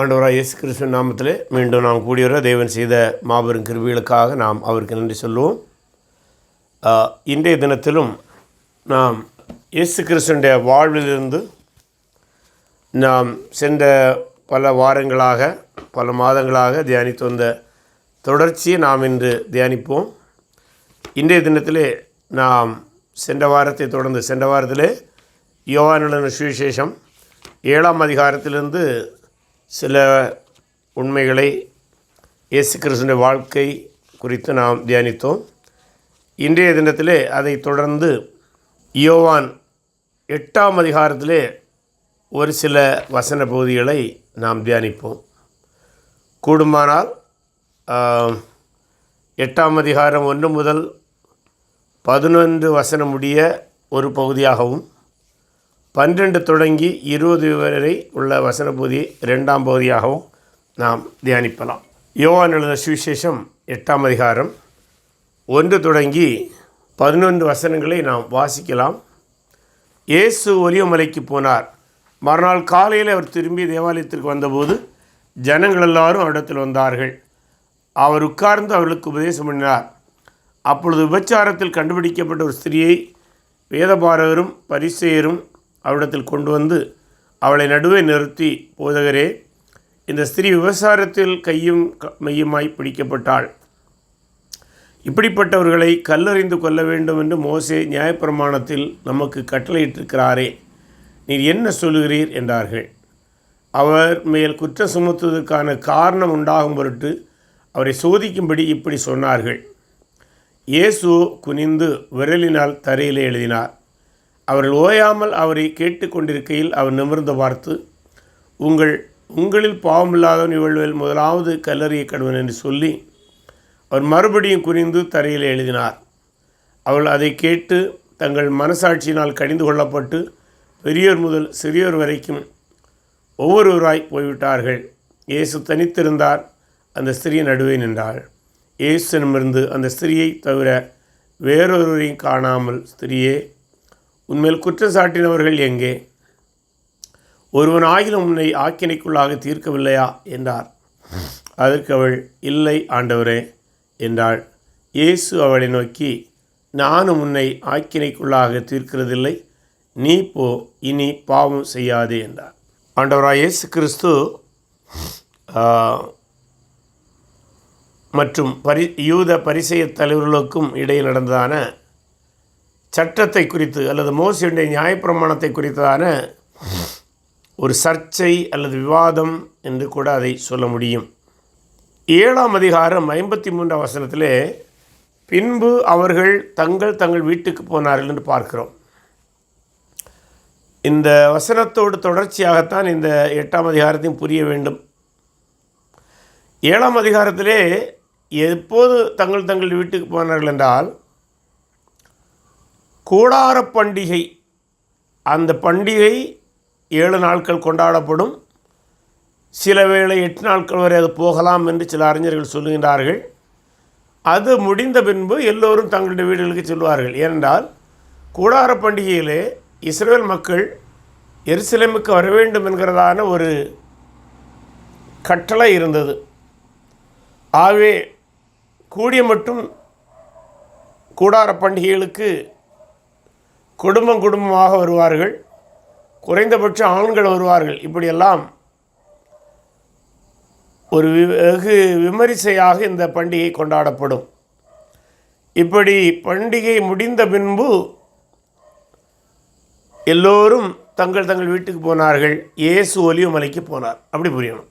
ஆண்டவராக இயேசு கிருஷ்ணன் நாமத்திலே மீண்டும் நாம் கூடியவர தேவன் செய்த மாபெரும் கிருவிகளுக்காக நாம் அவருக்கு நன்றி சொல்லுவோம். இன்றைய தினத்திலும் நாம் இயேசு கிருஷ்ணனுடைய வாழ்விலிருந்து நாம் சென்ற பல வாரங்களாக பல மாதங்களாக தியானித்து வந்த தொடர்ச்சியை நாம் இன்று தியானிப்போம். இன்றைய தினத்திலே நாம் சென்ற வாரத்தை தொடர்ந்து சென்ற வாரத்திலே யோகானுடன் சுவிசேஷம் ஏழாம் அதிகாரத்திலிருந்து சில உண்மைகளை இயேசு கிறிஸ்துவின் வாழ்க்கை குறித்து நாம் தியானித்தோம். இன்றைய தினத்திலே அதை தொடர்ந்து யோவான் எட்டாம் அதிகாரத்திலே ஒரு சில வசன பகுதிகளை நாம் தியானிப்போம். கூடுமானால் எட்டாம் அதிகாரம் ஒன்று முதல் பதினொன்று வசனம் முடிய ஒரு பகுதியாகவும் பன்னிரெண்டு தொடங்கி இருபது வரை உள்ள வசன பகுதி ரெண்டாம் பகுதியாகவும் நாம் தியானிப்பலாம். யோவான் எழுத சுவிசேஷம் எட்டாம் அதிகாரம் ஒன்று தொடங்கி பதினொன்று வசனங்களை நாம் வாசிக்கலாம். இயேசு ஒலியமலைக்கு போனார். மறுநாள் காலையில் அவர் திரும்பி தேவாலயத்திற்கு வந்தபோது ஜனங்கள் எல்லாரும் அவரிடத்தில் வந்தார்கள். அவர் உட்கார்ந்து அவர்களுக்கு உபதேசம் பண்ணினார். அப்பொழுது விபச்சாரத்தில் கண்டுபிடிக்கப்பட்ட ஒரு ஸ்திரியை வேதபாரகரும் பரிசெயரும் அவரிடத்தில் கொண்டு வந்து அவளை நடுவே நிறுத்தி போதகரே இந்த ஸ்திரீ விவசாரத்தில் கையும் க- மெய்யுமாய் பிடிக்கப்பட்டாள். இப்படிப்பட்டவர்களை கல்லறிந்து கொள்ள வேண்டும் என்று மோசே நியாயப்பிரமாணத்தில் நமக்கு கட்டளையிட்டிருக்கிறாரே. நீர் என்ன சொல்லுகிறீர்? என்றார்கள். அவர் மேல் குற்றம் சுமத்துவதற்கான காரணம் உண்டாகும் பொருட்டு அவரை சோதிக்கும்படி இப்படி சொன்னார்கள். இயேசு குனிந்து விரலினால் தரையிலே எழுதினார். அவர்கள் ஓயாமல் அவரை கேட்டுக்கொண்டிருக்கையில் அவர் நிமிர்ந்து பார்த்து உங்கள் உங்களில் பாவமில்லாதவன் இவள்வேல் முதலாவது கல்லறிய கடவன் என்று சொல்லி அவர் மறுபடியும் குறிந்து தரையில் எழுதினார். அவள் அதை கேட்டு தங்கள் மனசாட்சியினால் கடிந்து கொள்ளப்பட்டு பெரியோர் முதல் சிறியோர் வரைக்கும் ஒவ்வொருவராய் போய்விட்டார்கள். இயேசு தனித்திருந்தார் அந்த ஸ்திரீ நடுவே நின்றாள். இயேசுனிடமிருந்து அந்த ஸ்திரீயை தவிர வேறொருவரையும் காணாமல் ஸ்திரியே உன்மேல் குற்றம் சாட்டினவர்கள் எங்கே? ஒருவன் ஆகிலும் உன்னை ஆக்கினைக்குள்ளாக தீர்க்கவில்லையா? என்றார். அதற்கு அவள் இல்லை ஆண்டவரே என்றாள். இயேசு அவளை நோக்கி நானும் உன்னை ஆக்கினைக்குள்ளாக தீர்க்கிறதில்லை. நீ போ இனி பாவம் செய்யாதே என்றார். ஆண்டவராக இயேசு கிறிஸ்து மற்றும் பரி யூத பரிசெய தலைவர்களுக்கும் இடையில் நடந்ததான சட்டத்தை குறித்து அல்லது மோசியுடைய நியாயப்பிரமாணத்தை குறித்ததான ஒரு சர்ச்சை அல்லது விவாதம் என்று கூட அதை சொல்ல முடியும். ஏழாம் அதிகாரம் ஐம்பத்தி மூன்றாம் வசனத்திலே பின்பு அவர்கள் தங்கள் தங்கள் வீட்டுக்கு போனார்கள் என்று பார்க்கிறோம். இந்த வசனத்தோடு தொடர்ச்சியாகத்தான் இந்த எட்டாம் அதிகாரத்தையும் புரிய வேண்டும். ஏழாம் அதிகாரத்திலே எப்போது தங்கள் தங்கள் வீட்டுக்கு போனார்கள் என்றால் கூடார பண்டிகை. அந்த பண்டிகை ஏழு நாட்கள் கொண்டாடப்படும். சில வேளை எட்டு நாட்கள் வரை அது போகலாம் என்று சில அறிஞர்கள் சொல்லுகின்றார்கள். அது முடிந்த பின்பு எல்லோரும் தங்களுடைய வீடுகளுக்கு செல்வார்கள். ஏனென்றால் கூடார பண்டிகையிலே இஸ்ரேல் மக்கள் எருசலேமுக்கு வர வேண்டும் என்கிறதான ஒரு கட்டளை இருந்தது. ஆகவே கூடிய மட்டும் கூடார பண்டிகைகளுக்கு குடும்பம் குடும்பமாக வருவார்கள். குறைந்தபட்ச ஆண்கள் வருவார்கள். இப்படியெல்லாம் ஒரு வி- வெகு விமரிசையாக இந்த பண்டிகை கொண்டாடப்படும். இப்படி பண்டிகை முடிந்த பின்பு எல்லோரும் தங்கள் தங்கள் வீட்டுக்கு போனார்கள். இயேசு ஒலிவமலைக்கு போனார். அப்படி புரியணும்.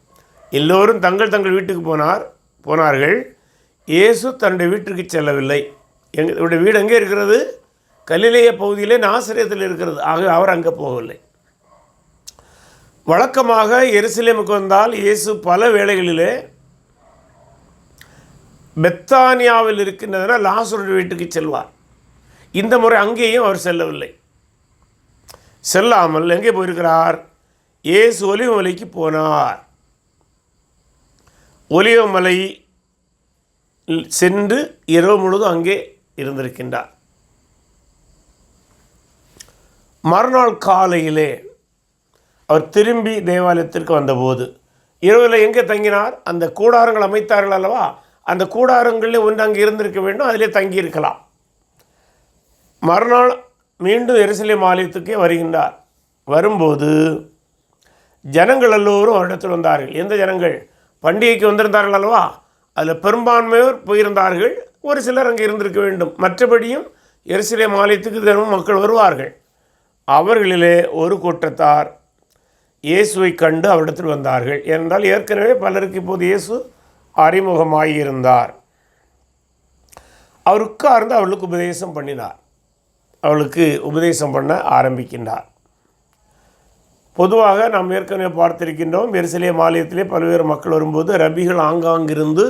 எல்லோரும் தங்கள் தங்கள் வீட்டுக்கு போனார் போனார்கள். இயேசு தன்னுடைய வீட்டிற்கு செல்லவில்லை. எங்களுடைய வீடு எங்கே இருக்கிறது? கலிலேய பகுதியிலே நாசிரியத்தில் இருக்கிறது. ஆக அவர் அங்கே போகவில்லை. வழக்கமாக எருசலேமுக்கு வந்தால் இயேசு பல வேளைகளிலே பெத்தானியாவில் இருக்கின்றதுனால் லாசருடைய வீட்டுக்கு செல்வார். இந்த முறை அங்கேயும் அவர் செல்லவில்லை. செல்லாமல் எங்கே போயிருக்கிறார்? இயேசு ஒலிவமலைக்கு போனார். ஒலிவமலை சென்று இரவு முழுதும் அங்கே இருந்திருக்கின்றார். மறுநாள் காலையிலே அவர் திரும்பி தேவாலயத்திற்கு வந்தபோது இரவில் எங்கே தங்கினார்? அந்த கூடாரங்கள் அமைத்தார்கள் அல்லவா? அந்த கூடாரங்களில் ஒன்று அங்கே இருந்திருக்க வேண்டும் அதிலே தங்கியிருக்கலாம். மறுநாள் மீண்டும் எருசலேம் ஆலயத்துக்கே வருகின்றார். வரும்போது ஜனங்கள் எல்லோரும் அவரிடத்தில் வந்தார்கள். எந்த ஜனங்கள்? பண்டிகைக்கு வந்திருந்தார்கள் அல்லவா? அதில் பெரும்பான்மையோர் போயிருந்தார்கள். ஒரு சிலர் அங்கே இருந்திருக்க வேண்டும். மற்றபடியும் எருசலேம் ஆலயத்துக்கு தினமும் மக்கள் வருவார்கள். அவர்களிலே ஒரு கூட்டத்தார் இயேசுவை கண்டு அவரிடத்தில் வந்தார்கள். ஏனென்றால் ஏற்கனவே பலருக்கு இப்போது இயேசு அறிமுகமாகியிருந்தார் அவர் உட்கார்ந்து அவளுக்கு உபதேசம் பண்ணினார். அவளுக்கு உபதேசம் பண்ண ஆரம்பிக்கின்றார். பொதுவாக நாம் ஏற்கனவே பார்த்திருக்கின்றோம் எருசலேம் மாநிலத்திலே பல்வேறு மக்கள் வரும்போது ரபிகள் ஆங்காங்கிருந்து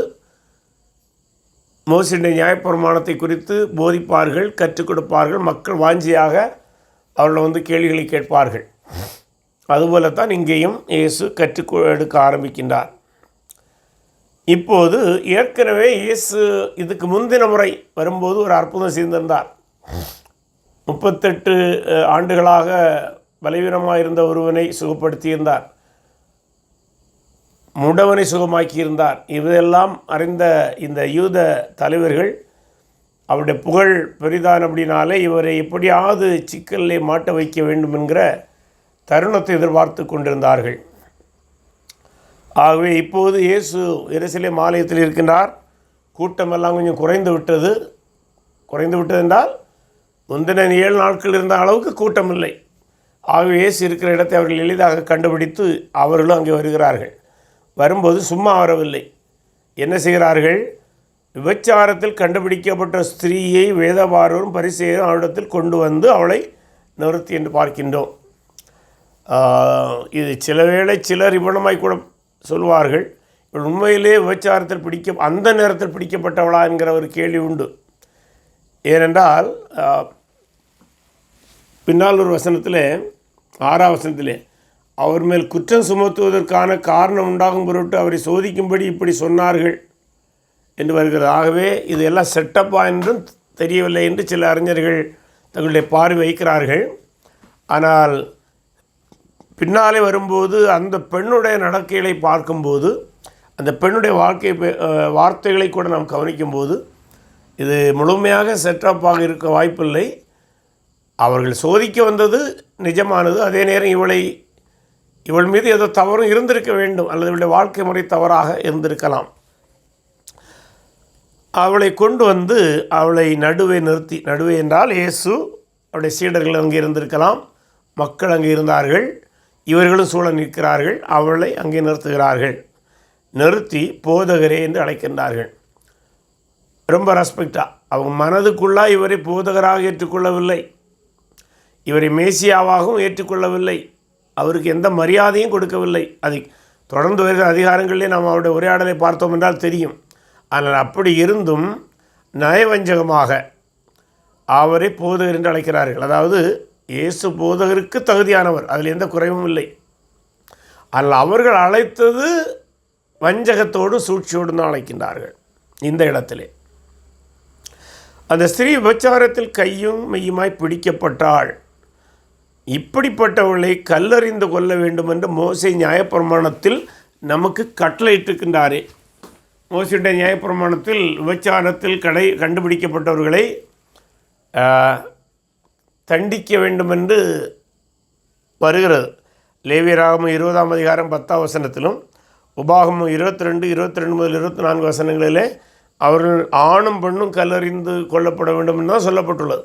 மோசிடைய நியாயப்பிரமாணத்தை குறித்து போதிப்பார்கள் கற்றுக் கொடுப்பார்கள் மக்கள் வாஞ்சியாக அவர்கள் வந்து கேள்விகளை கேட்பார்கள். அதுபோலத்தான் இங்கேயும் இயேசு கற்றுக் எடுக்க ஆரம்பிக்கின்றார். இப்போது ஏற்கனவே இயேசு இதுக்கு முந்தின முறை வரும்போது ஒரு அற்புதம் செய்திருந்தார். முப்பத்தெட்டு ஆண்டுகளாக பலவீனமாக இருந்த ஒருவனை சுகப்படுத்தியிருந்தார். முடவனை சுகமாக்கியிருந்தார். இதையெல்லாம் அறிந்த இந்த யூத தலைவர்கள் அவருடைய புகழ் பெரிதான் அப்படின்னாலே இவரை எப்படியாவது சிக்கலிலே மாட்ட வைக்க வேண்டும் என்கிற தருணத்தை எதிர்பார்த்து கொண்டிருந்தார்கள். ஆகவே இப்போது இயேசு இரசிலே ஆலயத்தில் இருக்கின்றார். கூட்டமெல்லாம் கொஞ்சம் குறைந்து விட்டது. குறைந்து விட்டது என்றால் முந்தின ஏழு நாட்கள் இருந்த அளவுக்கு கூட்டம் இல்லை. ஆகவே இயேசு இருக்கிற இடத்தை அவர்கள் எளிதாக கண்டுபிடித்து அவர்களும் அங்கே வருகிறார்கள். வரும்போது சும்மா வரவில்லை. என்ன செய்கிறார்கள்? விபச்சாரத்தில் கண்டுபிடிக்கப்பட்ட ஸ்திரீயை வேதபாரரும் பரிசெயரும் அவரிடத்தில் கொண்டு வந்து அவளை நிறுத்தி என்று பார்க்கின்றோம். இது சில வேளை சிலர் இவ்வளமாய் கூட சொல்வார்கள் இவள் உண்மையிலே விபச்சாரத்தில் பிடிக்க அந்த நேரத்தில் பிடிக்கப்பட்டவளா? என்கிற ஒரு கேள்வி உண்டு. ஏனென்றால் பின்னால் ஒரு வசனத்தில் ஆறாம் வசனத்திலே அவர் மேல் குற்றம் சுமத்துவதற்கான காரணம் உண்டாகும் பொருட்டு அவரை சோதிக்கும்படி இப்படி சொன்னார்கள். என்று வருகிறது. ஆகவே இது எல்லாம் செட்டப்பா என்றும் தெரியவில்லை என்று சில அறிஞர்கள் தங்களுடைய பார்வை வைக்கிறார்கள். ஆனால் பின்னாலே வரும்போது அந்த பெண்ணுடைய நடக்கைகளை பார்க்கும்போது அந்த பெண்ணுடைய வாழ்க்கை வார்த்தைகளை கூட நாம் கவனிக்கும்போது இது முழுமையாக செட்டப்பாக இருக்க வாய்ப்பில்லை. அவர்கள் சோதிக்க வந்தது நிஜமானது. அதே நேரம் இவளை இவள் மீது ஏதோ தவறும் இருந்திருக்க வேண்டும். அல்லது இவளுடைய வாழ்க்கை முறை தவறாக இருந்திருக்கலாம். அவளை கொண்டு வந்து அவளை நடுவே நிறுத்தி நடுவே என்றால் இயேசு அவருடைய சீடர்கள் அங்கே இருந்திருக்கலாம் மக்கள் அங்கே இருந்தார்கள் இவர்களும் சூழ நிற்கிறார்கள் அவளை அங்கே நிறுத்துகிறார்கள். நிறுத்தி போதகரே என்று அழைக்கின்றார்கள். ரொம்ப ரெஸ்பெக்டாக அவங்க மனதுக்குள்ளாக இவரை போதகராக ஏற்றுக்கொள்ளவில்லை. இவரை மேசியாவாகவும் ஏற்றுக்கொள்ளவில்லை. அவருக்கு எந்த மரியாதையும் கொடுக்கவில்லை. அது தொடர்ந்து வருகிற அதிகாரங்களிலே நாம் அவருடைய உரையாடலை பார்த்தோம் என்றால் தெரியும். ஆனால் அப்படி இருந்தும் நயவஞ்சகமாக அவரை போதகர் என்று அழைக்கிறார்கள். அதாவது இயேசு போதகருக்கு தகுதியானவர். அதில் எந்த குறைவும் இல்லை. ஆனால் அவர்கள் அழைத்தது வஞ்சகத்தோடு சூழ்ச்சியோடு தான் அழைக்கின்றார்கள் இந்த இடத்திலே. அந்த ஸ்திரீ விபச்சாரத்தில் கையும் மெய்யுமாய் பிடிக்கப்பட்டாள். இப்படிப்பட்டவளை கல்லறிந்து கொள்ள வேண்டும் என்று மோசை நியாயப்பிரமாணத்தில் நமக்கு கட்டளையிட்டிருக்கின்றாரே. மோசியுடைய நியாயப்பிரமாணத்தில் விபச்சாரத்தில் கடை கண்டுபிடிக்கப்பட்டவர்களை தண்டிக்க வேண்டும் என்று வருகிறது. லேவியராகமம் இருபதாம் அதிகாரம் பத்தாம் வசனத்திலும் உபாகமம் இருபத்தி ரெண்டு இருபத்தி ரெண்டு முதல் இருபத்தி நான்கு வசனங்களிலே அவர்கள் ஆணும் பெண்ணும் கல்லறிந்து கொல்லப்பட வேண்டும் தான் சொல்லப்பட்டுள்ளது.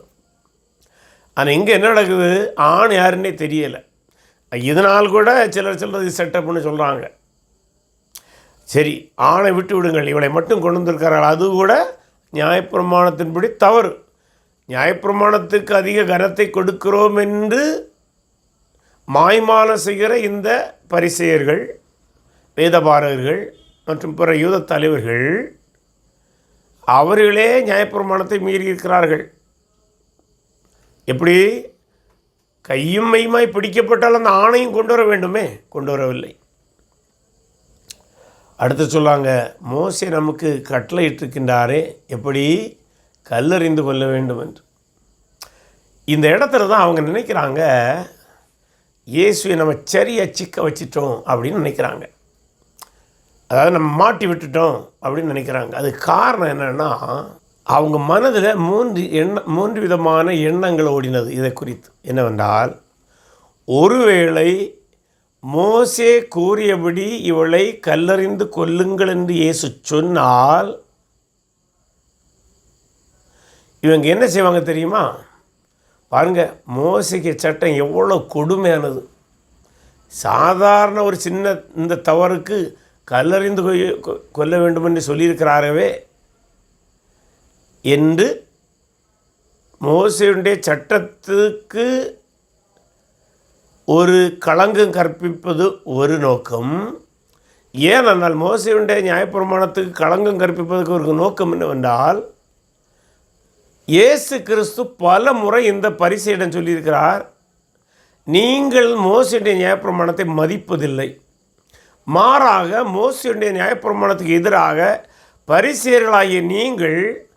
ஆனால் இங்கே என்ன நடக்குது? ஆண் யாருன்னே தெரியலை. இதனால் கூட சிலர் சொல்கிறது செட்டப்னு சொல்கிறாங்க சரி ஆணை விட்டு விடுங்கள். இவளை மட்டும் கொண்டு வந்திருக்கிறாள் அது கூட நியாயப்பிரமாணத்தின்படி தவறு. நியாயப்பிரமாணத்துக்கு அதிக கனத்தை கொடுக்கிறோம் என்று மாய்மாலம் செய்கிற இந்த பரிசெயர்கள் வேதபாரகர்கள் மற்றும் பிற யூத தலைவர்கள் அவர்களே நியாயப்பிரமாணத்தை மீறியிருக்கிறார்கள் எப்படி? கையும் மையுமாய் பிடிக்கப்பட்டால் அந்த ஆணையும் கொண்டு வர வேண்டுமே? கொண்டு வரவில்லை. அடுத்து சொல்லாங்க மோசே நமக்கு கட்டளையிட்டிருக்கின்றாரே எப்படி கல்லறிந்து கொள்ள வேண்டும் என்று இந்த இடத்துல தான் அவங்க நினைக்கிறாங்க இயேசுவை நம்ம சரியாக சிக்க வச்சிட்டோம் அப்படின்னு நினைக்கிறாங்க. அதாவது நம்ம மாட்டி விட்டுட்டோம் அப்படின்னு நினைக்கிறாங்க. அது காரணம் என்னென்னா அவங்க மனதில் மூன்று எண்ண மூன்று விதமான எண்ணங்கள் ஓடினது. இதை குறித்து என்னவென்றால் ஒருவேளை மோசே கூறியபடி இவளை கல்லறிந்து கொல்லுங்கள் என்று இயேசு சொன்னால் இவங்க என்ன செய்வாங்க தெரியுமா? பாருங்க மோசைக்கு சட்டம் எவ்வளோ கொடுமையானது. சாதாரண ஒரு சின்ன இந்த தவறுக்கு கல்லறிந்து கொ- கொல்ல வேண்டும் என்று சொல்லியிருக்கிறாரவே என்று மோசையுடைய சட்டத்துக்கு ஒரு களங்கம் கற்பிப்பது ஒரு நோக்கம். ஏனென்றால் மோசையுடைய நியாயப்பிரமாணத்துக்கு களங்கம் கற்பிப்பதற்கு ஒரு நோக்கம் என்னவென்றால் இயேசு கிறிஸ்து பல முறை இந்த பரிசையிடம் சொல்லியிருக்கிறார் நீங்கள் மோசையுடைய நியாயப்பிரமாணத்தை மதிப்பதில்லை. மாறாக மோசையுடைய நியாயப்பிரமாணத்துக்கு எதிராக பரிசேர்களாகிய நீங்கள்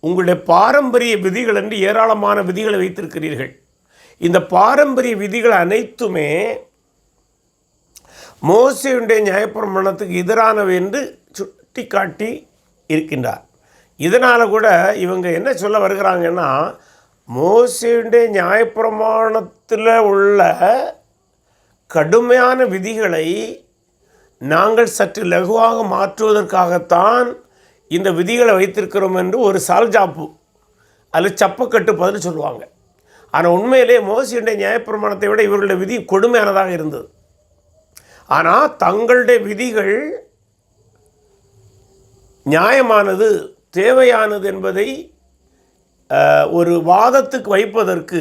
உங்களுடைய பாரம்பரிய விதிகள் என்று ஏராளமான விதிகளை வைத்திருக்கிறீர்கள். இந்த பாரம்பரிய விதிகள் அனைத்துமே மோசையுடைய நியாயப்பிரமாணத்துக்கு எதிரானவை என்று சுட்டி காட்டி இருக்கின்றார். இதனால் கூட இவங்க என்ன சொல்ல வருகிறாங்கன்னா மோசையுடைய நியாயப்பிரமாணத்தில் உள்ள கடுமையான விதிகளை நாங்கள் சற்று லகுவாக மாற்றுவதற்காகத்தான் இந்த விதிகளை வைத்திருக்கிறோம் என்று ஒரு சால்ஜாப்பு அதில் சப்பக்கட்டு பதில் சொல்லுவாங்க. ஆனால் உண்மையிலே மோசியுடைய நியாயப்பிரமாணத்தை விட இவர்களுடைய விதி கொடுமையானதாக இருந்தது. ஆனால் தங்களுடைய விதிகள் நியாயமானது தேவையானது என்பதை ஒரு வாதத்துக்கு வைப்பதற்கு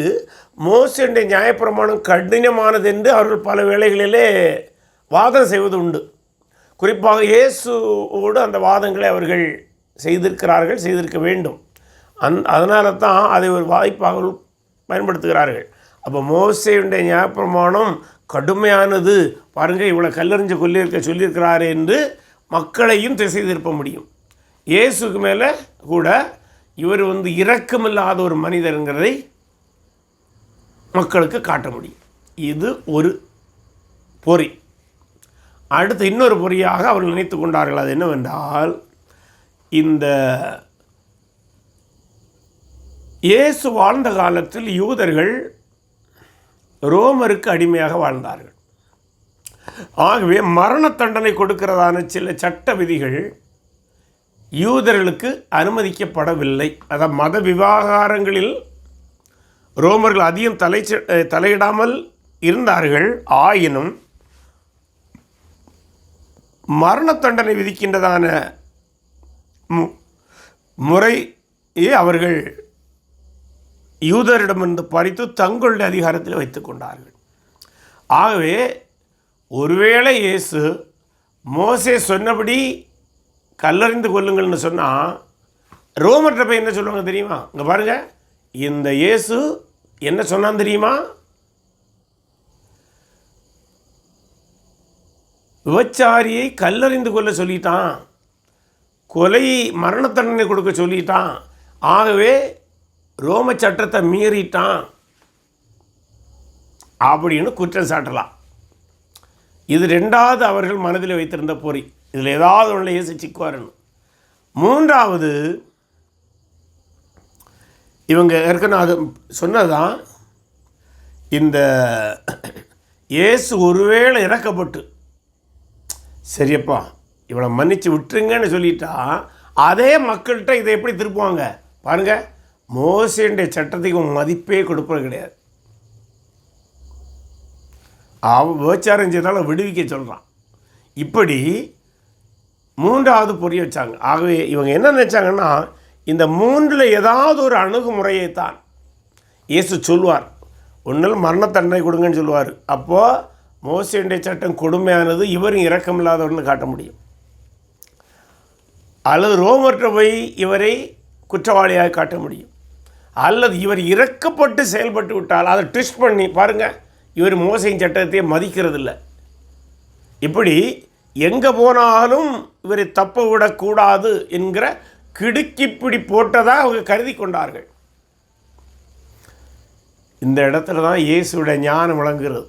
மோசனுடைய நியாயப்பிரமாணம் கடினமானது என்று அவர்கள் பல வேளைகளிலே வாதம் செய்வது உண்டு. குறிப்பாக இயேசுவோடு அந்த வாதங்களை அவர்கள் செய்திருக்கிறார்கள் செய்திருக்க வேண்டும். அந் அதனால தான் அதை ஒரு வாய்ப்பாக பயன்படுத்துகிறார்கள். அப்போ மோசையுடைய ஞாபகமானம் கடுமையானது. பாருங்கள் இவ்வளோ கல்லறிஞ்சு கொல்லியிருக்க சொல்லியிருக்கிறாரு என்று மக்களையும் திசை திருப்ப முடியும். இயேசுக்கு மேலே கூட இவர் வந்து இரக்கமில்லாத ஒரு மனிதருங்கிறதை மக்களுக்கு காட்ட முடியும். இது ஒரு பொறி. அடுத்து இன்னொரு பொறியாக அவர்கள் நினைத்து கொண்டார்கள். அது என்னவென்றால் இந்த இயேசு வாழ்ந்த காலத்தில் யூதர்கள் ரோமருக்கு அடிமையாக வாழ்ந்தார்கள். ஆகவே மரண தண்டனை கொடுக்கிறதான சில சட்ட விதிகள் யூதர்களுக்கு அனுமதிக்கப்படவில்லை. அதாவது மத விவகாரங்களில் ரோமர்கள் அதிகம் தலை தலையிடாமல் இருந்தார்கள். ஆயினும் மரண தண்டனை விதிக்கின்றதான மு- அவர்கள் யூதரிடமிருந்து பறித்து தங்களுடைய அதிகாரத்தில் வைத்து கொண்டார்கள். ஆகவே ஒருவேளை இயேசு மோசே சொன்னபடி கல்லறிந்து கொள்ளுங்கள்னு சொன்னால் ரோமர்கிட்ட போய் என்ன சொல்லுவாங்க தெரியுமா? இங்கே பாருங்கள் இந்த இயேசு என்ன சொன்னான் தெரியுமா? விபச்சாரியை கல்லறிந்து கொள்ள சொல்லிட்டான். கொலை மரண தண்டனை கொடுக்க சொல்லிட்டான். ஆகவே ரோம சட்டத்தை மீறிட்டான் அப்படின்னு குற்றம் சாட்டலாம். இது ரெண்டாவது அவர்கள் மனதில் வைத்திருந்த பொறி. இதில் ஏதாவது ஒன்றில் இயேசு சிக்குவாருன்னு மூன்றாவது இவங்க ஏற்கனவே அது சொன்னதான் இந்த இயேசு ஒருவேளை இறக்கப்பட்டு சரியப்பா இவளை மன்னித்து விட்டுருங்கன்னு சொல்லிட்டா அதே மக்கள்கிட்ட இதை எப்படி திருப்புவாங்க? பாருங்கள் மோசையுடைய சட்டத்துக்கு மதிப்பே கொடுப்பது கிடையாது. அவன் விபச்சாரம் செய்தாலும் விடுவிக்க சொல்கிறான் இப்படி மூன்றாவது பொரிய வச்சாங்க. ஆகவே இவங்க என்ன நினச்சாங்கன்னா இந்த மூன்றில் ஏதாவது ஒரு அணுகுமுறையை தான் இயேசு சொல்வார் ஒன்றில் மரண தண்டனை கொடுங்கன்னு சொல்லுவார். அப்போது மோசையுடைய சட்டம் கொடுமையானது இவரும் இரக்கமில்லாதவர்னு காட்ட முடியும். அல்லது ரோமற்ற போய் இவரை குற்றவாளியாக காட்ட முடியும். அல்லது இவர் இறக்கப்பட்டு செயல்பட்டு விட்டால் அதை ட்விஸ்ட் பண்ணி பாருங்கள் இவர் மோசையின் சட்டத்தையே மதிக்கிறதில்ல. இப்படி எங்கே போனாலும் இவரை தப்ப விடக்கூடாது என்கிற கிடுக்கிப்பிடி போட்டதாக அவங்க கருதி கொண்டார்கள். இந்த இடத்துல தான் இயேசுவோட ஞானம் விளங்குகிறது.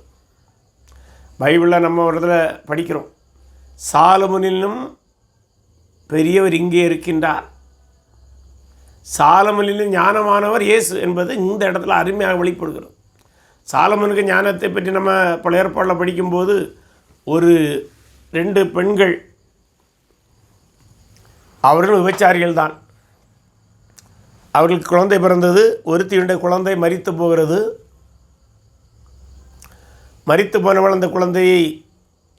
பைபிளில் நம்ம ஒரு இடத்துல படிக்கிறோம் சாலமுனிலும் பெரியவர் இங்கே இருக்கின்றார். சாலமனிலும் ஞானமானவர் இயேசு என்பது இந்த இடத்துல அருமையாக வெளிப்படுகிறது. சாலமனுக்கு ஞானத்தை பற்றி நம்ம பழைய ஏற்பாடில் படிக்கும்போது ஒரு ரெண்டு பெண்கள் அவர்கள் விபச்சாரிகள் தான். அவர்களுக்கு குழந்தை பிறந்தது ஒருத்தியுடைய குழந்தை மறித்து போகிறது. மறித்து போனவள் அந்த குழந்தையை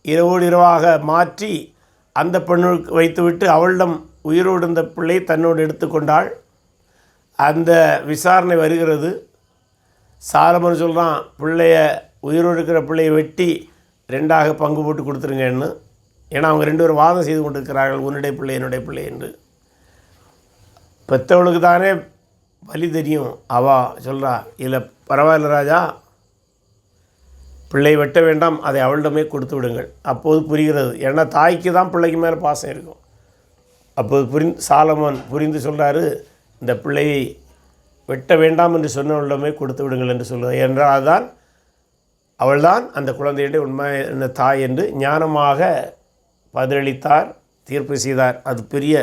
இரவோடு இரவாக மாற்றி அந்த பெண்ணுக்கு வைத்துவிட்டு அவளிடம் உயிரோடு இருந்த பிள்ளை தன்னோடு எடுத்துக்கொண்டாள். அந்த விசாரணை வருகிறது. சாலமன் சொல்கிறான் பிள்ளைய உயிரோடு இருக்கிற பிள்ளையை வெட்டி ரெண்டாக பங்கு போட்டு கொடுத்துருங்கன்னு ஏன்னா அவங்க ரெண்டு பேரும் வாதம் செய்து கொண்டிருக்கிறார்கள் உன்னுடைய பிள்ளை என்னுடைய பிள்ளை என்று. பெற்றவளுக்கு தானே வலி தெரியும். அவா சொல்கிறா இல்லை பரவாயில்ல ராஜா பிள்ளை வெட்ட வேண்டாம் அதை அவளிடமே கொடுத்து விடுங்கள். அப்போது புரிகிறது. ஏன்னா தாய்க்கு தான் பிள்ளைக்கு மேலே பாசம் இருக்கும். அப்போது புரிந்து சாலமன் புரிந்து சொல்கிறாரு இந்த பிள்ளையை வெட்ட வேண்டாம் என்று சொன்னவளிடமே கொடுத்து விடுங்கள் என்று சொல்கிறார் என்றால் அதுதான் அவள்தான் அந்த குழந்தையுடைய உண்மை தாய் என்று ஞானமாக பதிலளித்தார் தீர்ப்பு செய்தார். அது பெரிய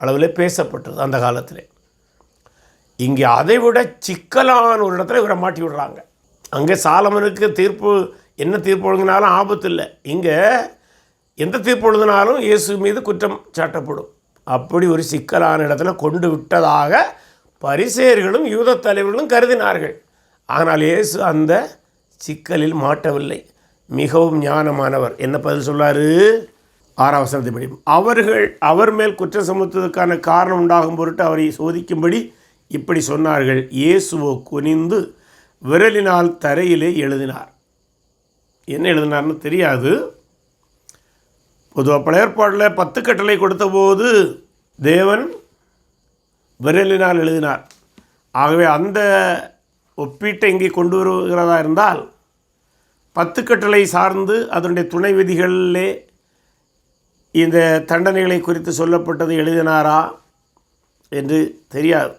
அளவில் பேசப்பட்டது அந்த காலத்தில். இங்கே அதை விட சிக்கலான ஒரு இடத்துல இவரை மாட்டி விடுறாங்க. அங்கே சாலமனுக்கு தீர்ப்பு என்ன தீர்ப்பு ஒழுங்கினாலும் ஆபத்து இல்லை. இங்கே எந்த தீர்ப்பு எழுதினாலும் இயேசு மீது குற்றம் சாட்டப்படும். அப்படி ஒரு சிக்கலான இடத்துல கொண்டு விட்டதாக பரிசேயர்களும் யூத தலைவர்களும் கருதினார்கள். ஆனால் இயேசு அந்த சிக்கலில் மாட்டவில்லை. மிகவும் ஞானமானவர். என்ன பதில் சொல்லாரு ஆறாம் வசனத்தை அவர்கள் அவர் மேல் குற்றம் சுமத்துவதற்கான காரணம் உண்டாகும் பொருட்டு அவரை சோதிக்கும்படி இப்படி சொன்னார்கள். இயேசுவோ குனிந்து விரலினால் தரையிலே எழுதினார். என்ன எழுதினார்னு தெரியாது. பொதுவாக பழையற்பாடில் பத்து கட்டளை கொடுத்தபோது தேவன் விரலினால் எழுதினார். ஆகவே அந்த ஒப்பீட்டை இங்கே கொண்டு வருகிறதா இருந்தால் பத்து கட்டளை சார்ந்து அதனுடைய துணை விதிகளிலே இந்த தண்டனைகளை குறித்து சொல்லப்பட்டது எழுதினாரா என்று தெரியாது.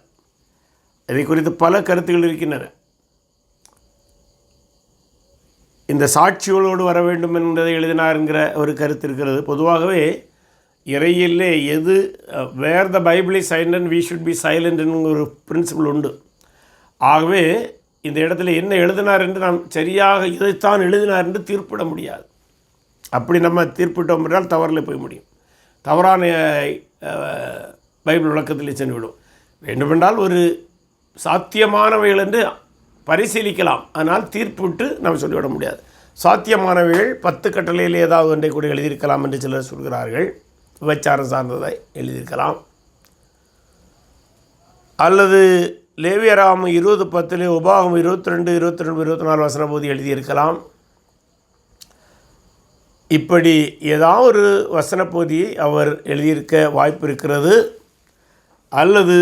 இதை குறித்து பல கருத்துகள் இருக்கின்றன. இந்த சாட்சிகளோடு வர வேண்டும் என்பதை எழுதினாருங்கிற ஒரு கருத்து இருக்கிறது. பொதுவாகவே இறையிலே எது where the Bible is silent we should be silent ஒரு பிரின்சிபல் உண்டு. ஆகவே இந்த இடத்துல என்ன எழுதினார் என்று நாம் சரியாக இதைத்தான் எழுதினார் என்று தீர்ப்பிட முடியாது. அப்படி நம்ம தீர்ப்பிட்டோம் என்றால் தவறில் போய் முடியும். தவறான பைபிள் விளக்கத்தில் சென்றுவிடும் வேண்டுமென்றால் ஒரு சாத்தியமானவைகள் என்று பரிசீலிக்கலாம். ஆனால் தீர்ப்பிட்டு நம்ம சொல்லிவிட முடியாது. சாத்தியமானவைகள் பத்து கட்டளையில் ஏதாவது ஒன்றை கூட எழுதியிருக்கலாம் என்று சிலர் சொல்கிறார்கள். விபச்சாரம் சார்ந்ததை எழுதியிருக்கலாம். அல்லது லேவியராம் இருபது பத்தில் உபாகம் இருபத்தி ரெண்டு இருபத்தி ரெண்டு இருபத்தி நாலு வசன போது எழுதியிருக்கலாம். இப்படி ஏதாவது ஒரு வசன பகுதியை அவர் எழுதியிருக்க வாய்ப்பு இருக்கிறது. அல்லது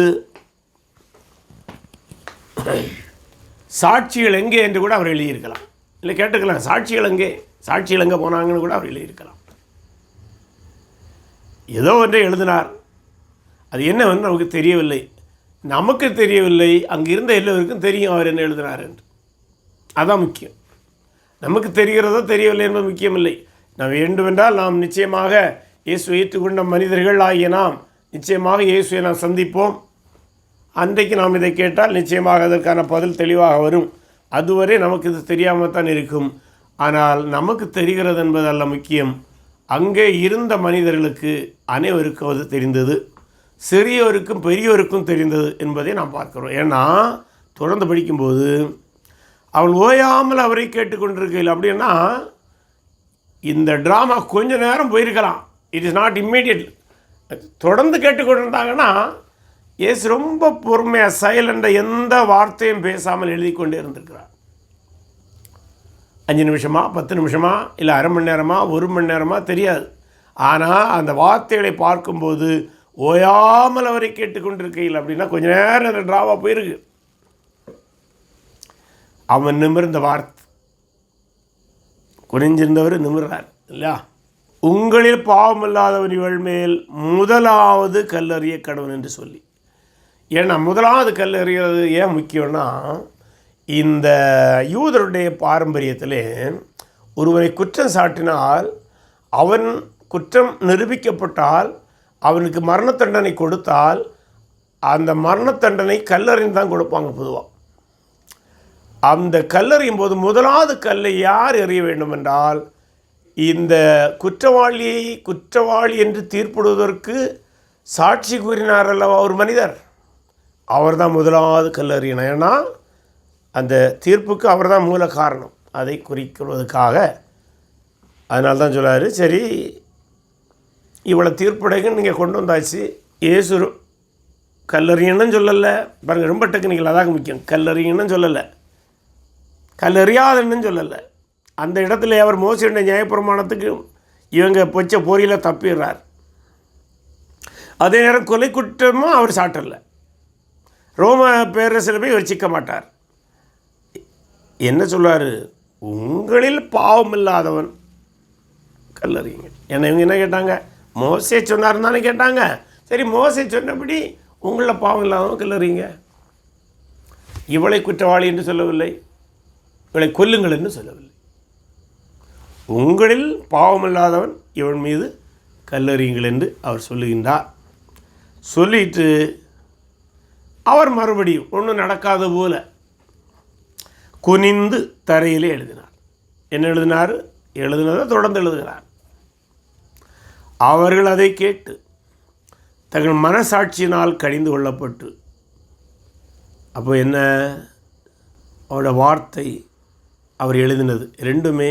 சாட்சிகள் எங்கே என்று கூட அவர் எழுதியிருக்கலாம். இல்லை கேட்டுக்கலாம். சாட்சிகள் எங்கே? சாட்சிகள் எங்கே போனாங்கன்னு கூட அவர் எழுதியிருக்கலாம். ஏதோ ஒன்றை எழுதினார். அது என்னவென்று நமக்கு தெரியவில்லை. நமக்கு தெரியவில்லை. அங்கே இருந்த எல்லோருக்கும் தெரியும் அவர் என்ன எழுதினார் என்று. அதான் முக்கியம். நமக்கு தெரிகிறதோ தெரியவில்லை என்பது முக்கியமில்லை. நாம் வேண்டுமென்றால் நாம் நிச்சயமாக இயேசு ஏற்றுக்கொண்ட மனிதர்கள் ஆகிய நாம் நிச்சயமாக இயேசுவை நாம் சந்திப்போம். அன்றைக்கு நாம் இதை கேட்டால் நிச்சயமாக அதற்கான பதில் தெளிவாக வரும். அதுவரை நமக்கு இது தெரியாமல் தான் இருக்கும். ஆனால் நமக்கு தெரிகிறது என்பதல்ல முக்கியம். அங்கே இருந்த மனிதர்களுக்கு அனைவருக்கும் அது தெரிந்தது. சிறியோருக்கும் பெரியோருக்கும் தெரிந்தது என்பதை நாம் பார்க்கிறோம். ஏன்னா தொடர்ந்து படிக்கும்போது அவள் ஓயாமல் அவரை கேட்டுக்கொண்டிருக்கையில் அப்படின்னா இந்த ட்ராமா கொஞ்ச நேரம் போயிருக்கலாம். இட் இஸ் நாட் இம்மீடியட் தொடர்ந்து கேட்டுக்கொண்டிருந்தாங்கன்னா இயேசு ரொம்ப பொறுமையாக சைலண்டாக எந்த வார்த்தையும் பேசாமல் எழுதி கொண்டே இருந்திருக்கிறார். அஞ்சு நிமிஷமா பத்து நிமிஷமா இல்லை அரை மணி நேரமா ஒரு மணி நேரமா தெரியாது. ஆனால் அந்த வார்த்தைகளை பார்க்கும்போது ஓயாமல் அவரை கேட்டுக்கொண்டிருக்கையில் அப்படின்னா கொஞ்ச நேரம் அந்த ட்ராவாக போயிருக்கு. அவன் நிமிர்ந்த வார்த்தை. குனிஞ்சிருந்தவர் நிமிர்றார் இல்லையா? உங்களில் பாவமில்லாதவன் இவள் மேல் முதலாவது கல்லறிய கடவுள் என்று சொல்லி. ஏன்னா முதலாவது கல்லறிகிறது ஏன் முக்கியம்னா இந்த யூதருடைய பாரம்பரியத்திலே ஒருவனை குற்றம் சாட்டினால் அவன் குற்றம் நிரூபிக்கப்பட்டால் அவனுக்கு மரண தண்டனை கொடுத்தால் அந்த மரண தண்டனை கல்லறிந்து தான் கொடுப்பாங்க பொதுவாக அந்த கல்லறியும் போது முதலாவது கல்லை யார் எறிய வேண்டும் என்றால் இந்த குற்றவாளியை குற்றவாளி என்று தீர்ப்பிடுவதற்கு சாட்சி கூறினார் அல்லவா ஒரு மனிதர்? அவர் தான் முதலாவது கல்லறியணும். ஏன்னா அந்த தீர்ப்புக்கு அவர் தான் மூல காரணம். அதை குறிக்கிறதுக்காக அதனால தான் சொல்லார் சரி இவ்வளோ தீர்ப்படைகள் நீங்கள் கொண்டு வந்தாச்சு. ஏசு கல்லறியணும் சொல்லலை. பாருங்கள் ரொம்ப டெக்னிக்கல் அதாக முக்கியம். கல்லறியணும் சொல்லலை. கல்லறியாதன்னு சொல்லலை. அந்த இடத்துல அவர் மோசியுடைய நியாயப்பிரமாணத்துக்கு இவங்க பொச்ச பொறியில் தப்பிடுறார். அதே நேரம் கொலை குற்றமும் அவர் சாட்டலை. ரோம பேரரசில் போய் இவர் சிக்க மாட்டார். என்ன சொல்வார் உங்களில் பாவம் இல்லாதவன் கல்லறிங்க என்ன இவங்க என்ன கேட்டாங்க? மோசே சொன்னார் தானே கேட்டாங்க. சரி மோசை சொன்னபடி உங்களில் பாவம் இல்லாதவன் கல்லறிங்க இவளை குற்றவாளி என்று சொல்லவில்லை. இவளை கொல்லுங்கள் என்று சொல்லவில்லை. உங்களில் பாவமில்லாதவன் இவன் மீது கல்லறியுங்கள் என்று அவர் சொல்லுகின்றார். சொல்லிட்டு அவர் மறுபடியும் ஒன்றும் நடக்காத போல குனிந்து தரையிலே எழுதினார். என்ன எழுதினார்? எழுதினதை தொடர்ந்து எழுதுகிறார். அவர்கள் அதை கேட்டு தங்கள் மனசாட்சியினால் கடிந்து கொள்ளப்பட்டு அப்போ என்ன? அவரோட வார்த்தை அவர் எழுதினது. ரெண்டுமே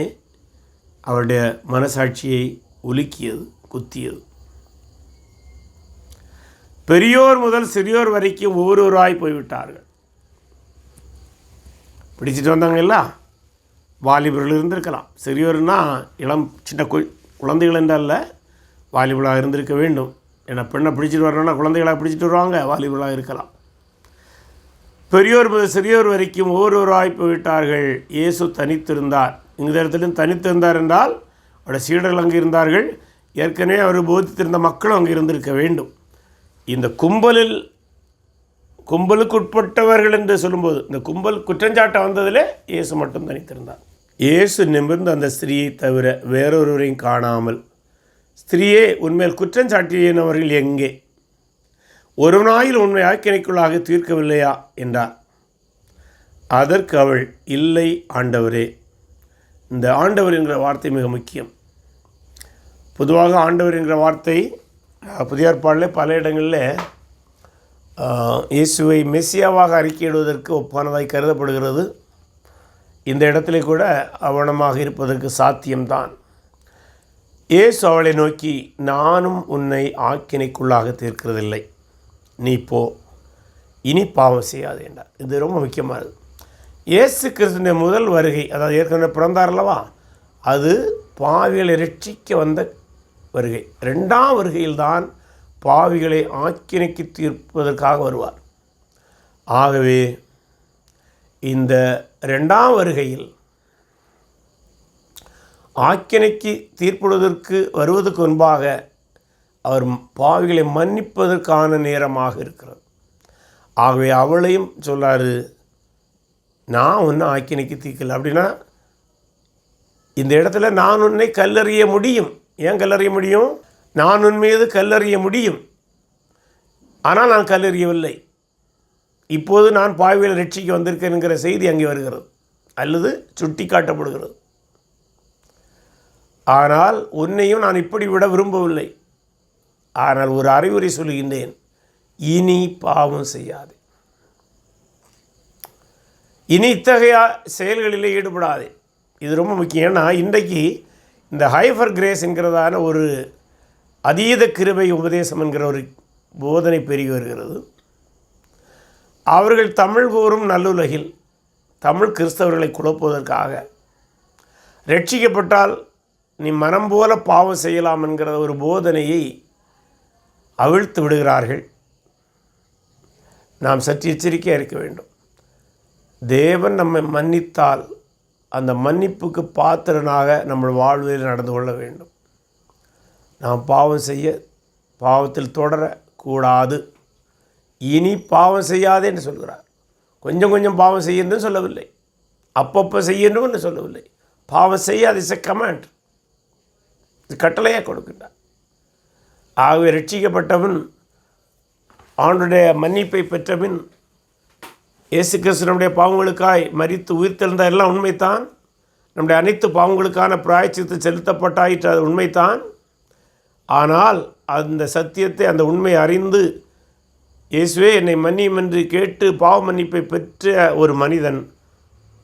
அவருடைய மனசாட்சியை உலுக்கியது குத்தியது. பெரியோர் முதல் சிறியோர் வரைக்கும் ஒவ்வொருவராய் போய்விட்டார்கள். பிடிச்சிட்டு வந்தாங்கல்ல வாலிபர்கள் இருந்திருக்கலாம். சிறியோர்னா இளம் சின்ன கு குழந்தைகள் என்றால் வாலிபலாக இருந்திருக்க வேண்டும். ஏன்னா பெண்ணை பிடிச்சிட்டு வரணும்னா குழந்தைகளாக பிடிச்சிட்டு வருவாங்க வாலிபலாக இருக்கலாம். பெரியோர் முதல் சிறியோர் வரைக்கும் ஒவ்வொருவராய் போய்விட்டார்கள். இயேசு தனித்திருந்தார். இந்த இடத்துலையும் தனித்திருந்தார் என்றால் அவருடைய சீடர்கள் அங்கே இருந்தார்கள் ஏற்கனவே அவர் போதித்திருந்த மக்களும் அங்கே இருந்திருக்க வேண்டும். இந்த கும்பலில் கும்பலுக்கு உட்பட்டவர்கள் என்று சொல்லும்போது இந்த கும்பல் குற்றஞ்சாட்ட வந்ததிலே இயேசு மட்டும் தனித்திருந்தார். இயேசு நிமிர்ந்து அந்த ஸ்திரீயை தவிர வேறொருவரையும் காணாமல் ஸ்திரீயே உண்மையில் குற்றஞ்சாட்டியனவர்கள் எங்கே? ஒரு நாயில் உண்மை ஆக்கினைக்குள்ளாக தீர்க்கவில்லையா? என்றார். அதற்கு அவள் இல்லை ஆண்டவரே. இந்த ஆண்டவர் என்கிற வார்த்தை மிக முக்கியம். பொதுவாக ஆண்டவர் என்கிற வார்த்தை புதிய ஏற்பாடில் பல இடங்களில் இயேசுவை மெஸ்ஸியாவாக அறிக்கையிடுவதற்கு ஒப்பானதாய் கருதப்படுகிறது. இந்த இடத்துல கூட அவனமாக இருப்பதற்கு சாத்தியம்தான். இயேசு அவளை நோக்கி நானும் உன்னை ஆக்கினைக்குள்ளாக தீர்க்கிறதில்லை. நீ போ. இனி பாவம் செய்யாது என்றார். இது ரொம்ப முக்கியமானது இயேசு கிறிஸ்துவின் முதல் வருகை அதாவது ஏற்கனவே பிறந்தார் அல்லவா? அது பாவிகளை ரட்சிக்க வந்த வருகை. ரெண்டாம் வருகையில்தான் பாவிகளை ஆக்கினைக்கு தீர்ப்பதற்காக வருவார். ஆகவே இந்த ரெண்டாம் வருகையில் ஆக்கினைக்கு தீர்ப்பிடுவதற்கு வருவதற்கு முன்பாக அவர் பாவிகளை மன்னிப்பதற்கான நேரமாக இருக்கிறது ஆகவே அவளையும் சொல்லாரு நான் ஒன்றும் ஆக்கினைக்கு தீர்க்கல. அப்படின்னா இந்த இடத்துல நான் உன்னை கல்லறிய முடியும். ஏன் கல்லறிய முடியும்? நான் உன் மீது கல்லறிய முடியும். ஆனால் நான் கல்லறியவில்லை. இப்போது நான் பாவிகளை ரட்சிக்க வந்திருக்கேன்கிற செய்தி அங்கே வருகிறது. அல்லது சுட்டி காட்டப்படுகிறது ஆனால் உன்னையும் நான் இப்படி விட விரும்பவில்லை. ஆனால் ஒரு அறிவுரை சொல்கின்றேன். இனி பாவம் செய்யாதே. இனி இத்தகைய செயல்களிலே ஈடுபடாதே. இது ரொம்ப முக்கியம். ஏன்னா இன்றைக்கு இந்த ஹைஃபர் கிரேஸ் என்கிறதான ஒரு அதீத கிருபை உபதேசம் என்கிற ஒரு போதனை பெருகி வருகிறது. அவர்கள் தமிழ் கூறும் நல்லுலகில் தமிழ் கிறிஸ்தவர்களை குழப்புவதற்காக ரட்சிக்கப்பட்டால் நீ மனம் போல பாவம் செய்யலாம் என்கிற ஒரு போதனையை அவிழ்த்து விடுகிறார்கள். நாம் சற்று எச்சரிக்கையாக இருக்க வேண்டும். தேவன் நம்மை மன்னித்தால் அந்த மன்னிப்புக்கு பாத்திரனாக நம்ம வாழ்வில் நடந்து கொள்ள வேண்டும். நாம் பாவம் செய்ய பாவத்தில் தொடரக்கூடாது. இனி பாவம் செய்யாதே என்று சொல்கிறார். கொஞ்சம் கொஞ்சம் பாவம் செய்யணும்னு சொல்லவில்லை. அப்பப்போ செய்யணும் என்று சொல்லவில்லை. பாவம் செய்யாது இஸ் எ கமாண்ட் இது கட்டளையாக கொடுக்கின்றார். ஆகவே ரட்சிக்கப்பட்டவன் ஆண்டுடைய மன்னிப்பை பெற்றபின் இயேசு கிருஷ்ணனுடைய பாவங்களுக்காய் மறித்து உயிர்த்தெழுந்த எல்லாம் உண்மைத்தான் நம்முடைய அனைத்து பாவங்களுக்கான பிராய்ச்சித்து செலுத்தப்பட்டாயிற்று அது உண்மைத்தான் ஆனால் அந்த சத்தியத்தை அந்த உண்மையை அறிந்து இயேசுவே என்னை மன்னியும் என்று கேட்டு பாவ மன்னிப்பை பெற்ற ஒரு மனிதன்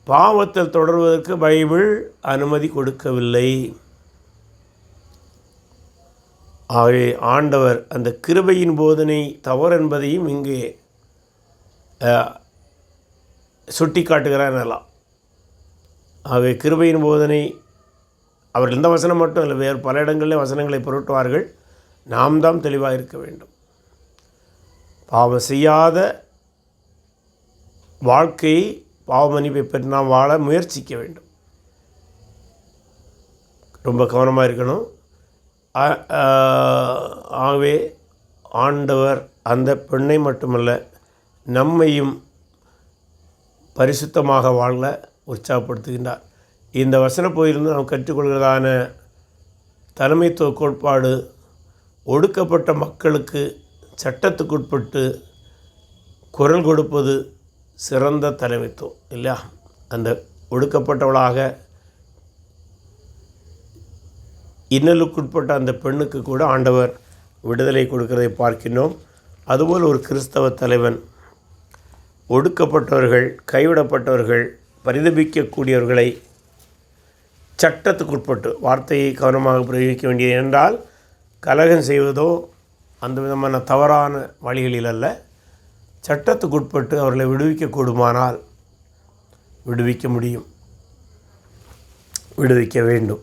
பாவத்தில் தொடர்வதற்கு பைபிள் அனுமதி கொடுக்கவில்லை. ஆகவே ஆண்டவர் அந்த கிருபையின் போதனை தவறு என்பதையும் இங்கே சுட்டி காட்டுகிறார் எனலாம் ஆகவே கிருபையின் போதனை அவர்கள் இந்த வசனம் மட்டும் இல்லை வேறு பல இடங்களில் வசனங்களை புரட்டுவார்கள். நாம் தான் தெளிவாக இருக்க வேண்டும். பாவம் செய்யாத வாழ்க்கையை பாவமணிப்பை பெற்று நாம் வாழ முயற்சிக்க வேண்டும். ரொம்ப கவனமாக இருக்கணும். ஆகவே ஆண்டவர் அந்த பெண்ணை மட்டுமல்ல நம்மையும் பரிசுத்தமாக வாழ உற்சாகப்படுத்துகின்றார். இந்த வசன போயிருந்து நாம் கற்றுக்கொள்கிறதான தலைமைத்துவ கோட்பாடு ஒடுக்கப்பட்ட மக்களுக்கு சட்டத்துக்குட்பட்டு குரல் கொடுப்பது சிறந்த தலைமைத்துவம் இல்லையா? அந்த ஒடுக்கப்பட்டவளாக இன்னலுக்குட்பட்ட அந்த பெண்ணுக்கு கூட ஆண்டவர் விடுதலை கொடுக்கிறதை பார்க்கின்றோம். அதுபோல் ஒரு கிறிஸ்தவ தலைவன் ஒடுக்கப்பட்டவர்கள் கைவிடப்பட்டவர்கள் பரிதபிக்கக்கூடியவர்களை சட்டத்துக்குட்பட்டு வார்த்தையை கவனமாக பிரயோகிக்க வேண்டியது என்றால் கலகம் செய்வதோ அந்த விதமான தவறான வழிகளில் அல்ல சட்டத்துக்குட்பட்டு அவர்களை விடுவிக்க கூடுமானால் விடுவிக்க முடியும். விடுவிக்க வேண்டும்.